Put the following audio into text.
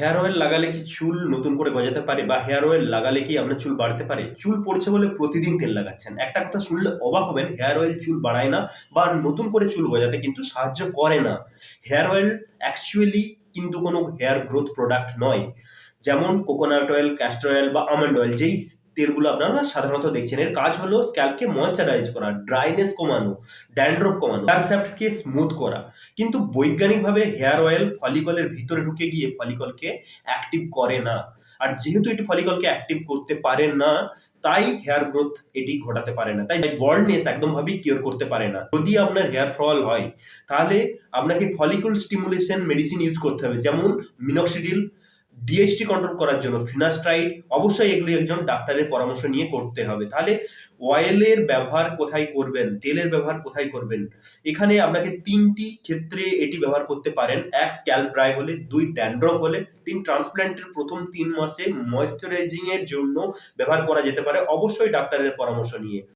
Hair oil লাগালে কি চুল নতুন করে গজাতে পারে বা হেয়ার অয়েল লাগালে কি আপনার চুল বাড়তে পারে? চুল পড়ছে বলে প্রতিদিন তেল লাগাচ্ছেন। একটা কথা শুনলে অবাক হবেন হেয়ার অয়েল চুল বাড়ায় না বা নতুন করে চুল গজাতে কিন্তু সাহায্য করে না। হেয়ার অয়েল অ্যাকচুয়ালি কিন্তু কোনো হেয়ার গ্রোথ প্রোডাক্ট নয়। যেমন কোকোনাট অয়েল ক্যাস্টর অয়েল বা আমন্ড অয়েল যেই তেলগুলো আপনারা সাধারণত দেখছেন। এর কাজ হলো স্ক্যাল্পকে ময়শ্চারাইজ করা ড্রাইনেস কমানো ড্যান্ড্রপ কমানো হেয়ার স্যাফটকে স্মুথ করা। কিন্তু বৈজ্ঞানিকভাবে হেয়ার অয়েল ফলিকলের ভিতরে ঢুকে গিয়ে ফলিকলকে অ্যাক্টিভ করে না। আর যেহেতু এটি ফলিকলকে অ্যাক্টিভ করতে পারে না, তাই হেয়ার গ্রোথ এটি ঘটাতে পারে না। তাই বল্ডনেস একদমভাবেই কিওর করতে পারে না। যদি আপনার হেয়ার ফল হয়, তাহলে আপনাকে ফলিকল স্টিমুলেশন মেডিসিন ইউজ করতে হবে। যেমন মিনক্সিডিল ডিএসটি কন্ট্রোল করার জন্য ফিনাস্ট্রাইড অবশ্যই এগুলি একজন ডাক্তারের পরামর্শ নিয়ে করতে হবে। তাহলে অয়েলের ব্যবহার কোথায় করবেন, তেলের ব্যবহার কোথায় করবেন? এখানে আপনাকে তিনটি ক্ষেত্রে এটি ব্যবহার করতে পারেন। এক স্ক্যাল্প ড্রাই হলে, দুই ড্যান্ড্রফ হলে, তিন ট্রান্সপ্ল্যান্টের প্রথম তিন মাসে ময়শ্চারাইজিং এর জন্য ব্যবহার করা যেতে পারে, অবশ্যই ডাক্তারের পরামর্শ নিয়ে।